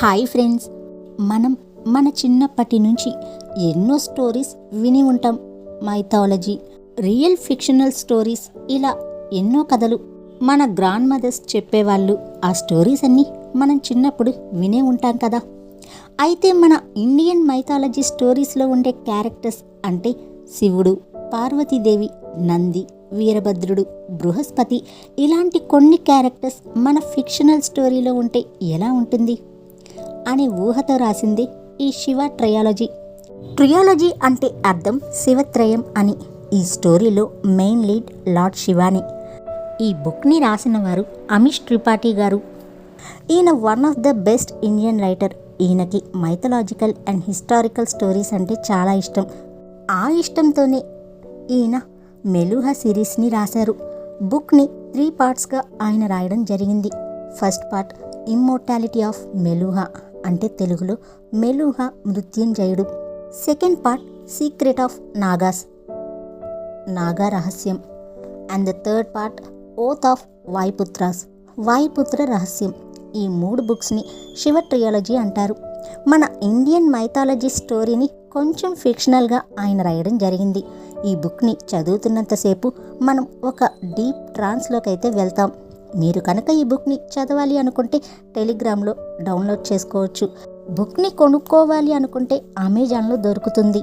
Hi friends. మనం మన చిన్నప్పటి నుంచి ఎన్నో స్టోరీస్ విని ఉంటాం. మైథాలజీ రియల్ ఫిక్షనల్ స్టోరీస్ ఇలా ఎన్నో కథలు మన గ్రాండ్ మదర్స్ చెప్పేవాళ్ళు. ఆ స్టోరీస్ అన్నీ మనం చిన్నప్పుడు వినే ఉంటాం కదా. అయితే మన ఇండియన్ మైథాలజీ స్టోరీస్లో ఉండే క్యారెక్టర్స్ అంటే శివుడు పార్వతీదేవి నంది వీరభద్రుడు బృహస్పతి ఇలాంటి కొన్ని క్యారెక్టర్స్ మన ఫిక్షనల్ స్టోరీలో ఉంటే ఎలా ఉంటుంది? అనే ఊహతో రాసింది ఈ శివ ట్రయాలజీ. ట్రియాలజీ అంటే అర్థం శివత్రయం అని. ఈ స్టోరీలో మెయిన్ లీడ్ లార్డ్ శివాని. ఈ బుక్ని రాసిన వారు అమిష్ త్రిపాఠి గారు. ఈయన one of the best Indian writer. ఈయనకి మైథలాజికల్ అండ్ హిస్టారికల్ స్టోరీస్ అంటే చాలా ఇష్టం. ఆ ఇష్టంతోనే ఈయన మెలుహ సిరీస్ని రాశారు. బుక్ని త్రీ పార్ట్స్గా ఆయన రాయడం జరిగింది. First part immortality of Meluha అంటే తెలుగులో Meluha మృత్యుంజయుడు. Second part secret of Nagas. Naga రహస్యం and the third part oath of Vayuputras. Vayuputra రహస్యం. ఈ మూడు బుక్స్ని శివ ట్రియాలజీ అంటారు. మన ఇండియన్ మైథాలజీ స్టోరీని కొంచెం ఫిక్షనల్గా ఆయన రాయడం జరిగింది. ఈ బుక్ని చదువుతున్నంతసేపు మనం ఒక డీప్ ట్రాన్స్లోకి అయితే వెళ్తాం. మీరు కనుక ఈ బుక్ని చదవాలి అనుకుంటే టెలిగ్రామ్లో డౌన్లోడ్ చేసుకోవచ్చు. బుక్ని కొనుక్కోవాలి అనుకుంటే అమెజాన్లో దొరుకుతుంది.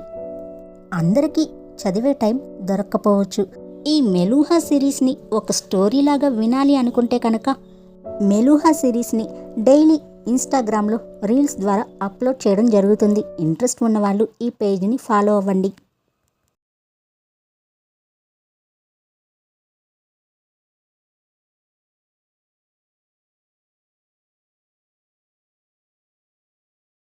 అందరికీ చదివే టైం దొరక్కపోవచ్చు. ఈ మెలూహా సిరీస్ని ఒక స్టోరీ లాగా వినాలి అనుకుంటే కనుక మెలూహా సిరీస్ని డైలీ ఇన్స్టాగ్రామ్లో రీల్స్ ద్వారా అప్లోడ్ చేయడం జరుగుతుంది. ఇంట్రెస్ట్ ఉన్నవాళ్ళు ఈ పేజ్ని ఫాలో అవ్వండి.